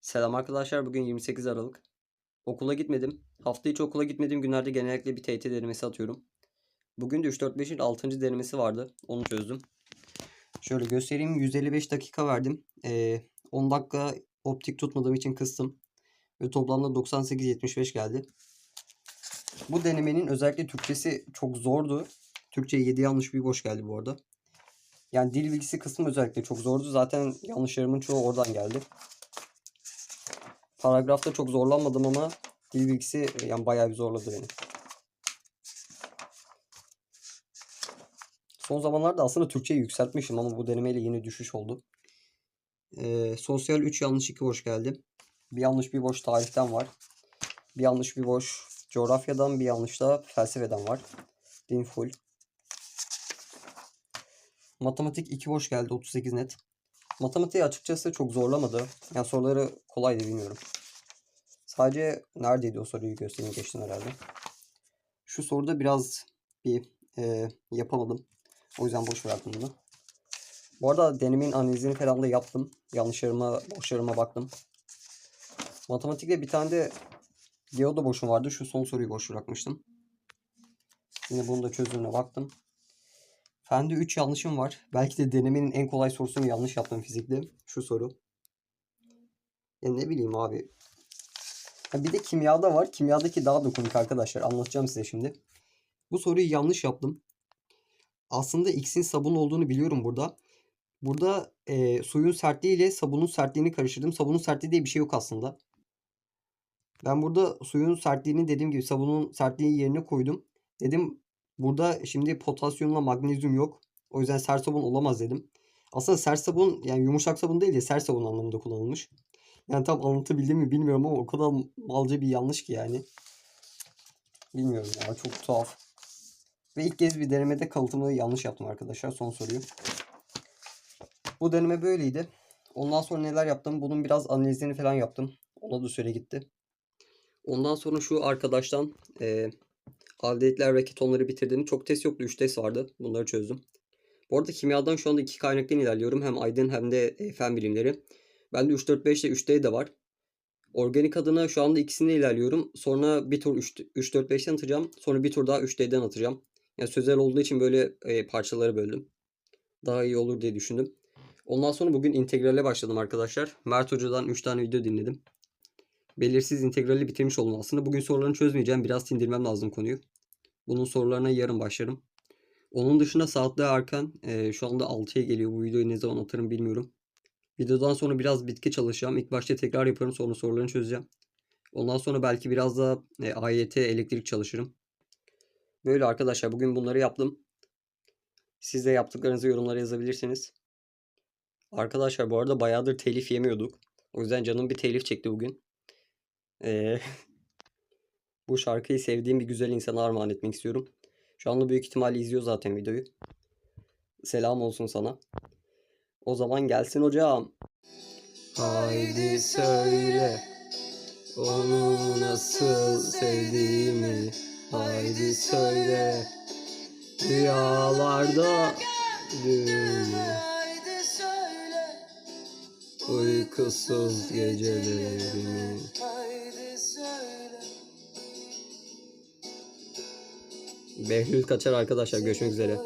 Selam arkadaşlar. Bugün 28 Aralık. Okula gitmedim. Hafta içi okula gitmediğim günlerde genellikle bir TYT denemesi atıyorum. Bugün de 3-4-5'in 6. denemesi vardı. Onu çözdüm. Şöyle göstereyim. 155 dakika verdim. Ee, 10 dakika optik tutmadığım için kıstım. Ve toplamda 98-75 geldi. Bu denemenin özellikle Türkçesi çok zordu. Türkçe 7 yanlış bir boş geldi bu arada. Yani dil bilgisi kısmı özellikle çok zordu. Zaten yanlışlarımın çoğu oradan geldi. Paragrafta çok zorlanmadım ama dil yani bayağı bir zorladı beni. Son zamanlarda aslında Türkçeyi yükseltmişim ama bu denemeyle yine düşüş oldu. Ee, sosyal 3 yanlış 2 boş geldi. Bir yanlış bir boş tarihten var. Bir yanlış bir boş coğrafyadan bir yanlış da felsefeden var. Din full. Matematik 2 boş geldi 38 net. Matematiği açıkçası çok zorlamadı. Yani soruları kolaydı bilmiyorum. Sadece neredeydi o soruyu göstereyim geçtim herhalde. Şu soruda biraz bir e, yapamadım. O yüzden boş bıraktım bunu. Bu arada denemenin analizini falan da yaptım. Yanlışlarıma, boşlarıma baktım. Matematikte bir tane de geoda boşum vardı. Şu son soruyu boş bırakmıştım. Yine bunu da çözdüğüne baktım. Fende 3 yanlışım var. Belki de denemenin en kolay sorusunu yanlış yaptım fizikte. Şu soru. Ya ne bileyim abi. Ha bir de kimyada var. Kimyadaki daha da komik arkadaşlar. Anlatacağım size şimdi. Bu soruyu yanlış yaptım. Aslında X'in sabun olduğunu biliyorum burada. Burada e, suyun sertliği ile sabunun sertliğini karıştırdım. Sabunun sertliği diye bir şey yok aslında. Ben burada suyun sertliğini dediğim gibi sabunun sertliği yerine koydum. Dedim burada şimdi potasyumla magnezyum yok. O yüzden sert sabun olamaz dedim. Aslında sert sabun yani yumuşak sabun değil de sert sabun anlamında kullanılmış. Yani tam anlatabildim mi bilmiyorum ama o kadar malca bir yanlış ki yani. Bilmiyorum ya çok tuhaf. Ve ilk kez bir denemede kalıtımı yanlış yaptım arkadaşlar. Son soruyu. Bu deneme böyleydi. Ondan sonra neler yaptım? Bunun biraz analizini falan yaptım. Ona da süre gitti. Ondan sonra şu arkadaştan e, aldehitler ve ketonları bitirdim. Çok test yoktu. 3 test vardı. Bunları çözdüm. Bu arada kimyadan şu anda iki kaynaktan ilerliyorum. Hem Aydın hem de e, fen bilimleri. Bende 3, 4, 5 ile 3D de var. Organik adına şu anda ikisinde ilerliyorum. Sonra bir tur 3, 3 4, 5'ten atacağım. Sonra bir tur daha 3D'den atacağım. Yani sözel olduğu için böyle e, parçaları böldüm. Daha iyi olur diye düşündüm. Ondan sonra bugün integrale başladım arkadaşlar. Mert Hoca'dan 3 tane video dinledim. Belirsiz integrali bitirmiş oldum aslında. Bugün sorularını çözmeyeceğim. Biraz sindirmem lazım konuyu. Bunun sorularına yarın başlarım. Onun dışında saatler erken. E, şu anda 6'ya geliyor. Bu videoyu ne zaman atarım bilmiyorum. Videodan sonra biraz bitki çalışacağım. İlk başta tekrar yaparım sonra sorularını çözeceğim. Ondan sonra belki biraz da e, AYT elektrik çalışırım. Böyle arkadaşlar bugün bunları yaptım. Siz de yaptıklarınızı yorumlara yazabilirsiniz. Arkadaşlar bu arada bayağıdır telif yemiyorduk. O yüzden canım bir telif çekti bugün. Ee, bu şarkıyı sevdiğim bir güzel insana armağan etmek istiyorum. Şu anda büyük ihtimalle izliyor zaten videoyu. Selam olsun sana. O zaman gelsin hocam. Haydi söyle onu nasıl sevdiğimi. Haydi söyle rüyalarda söyle, uykusuz gecelerimi. Behlül kaçar arkadaşlar görüşmek üzere.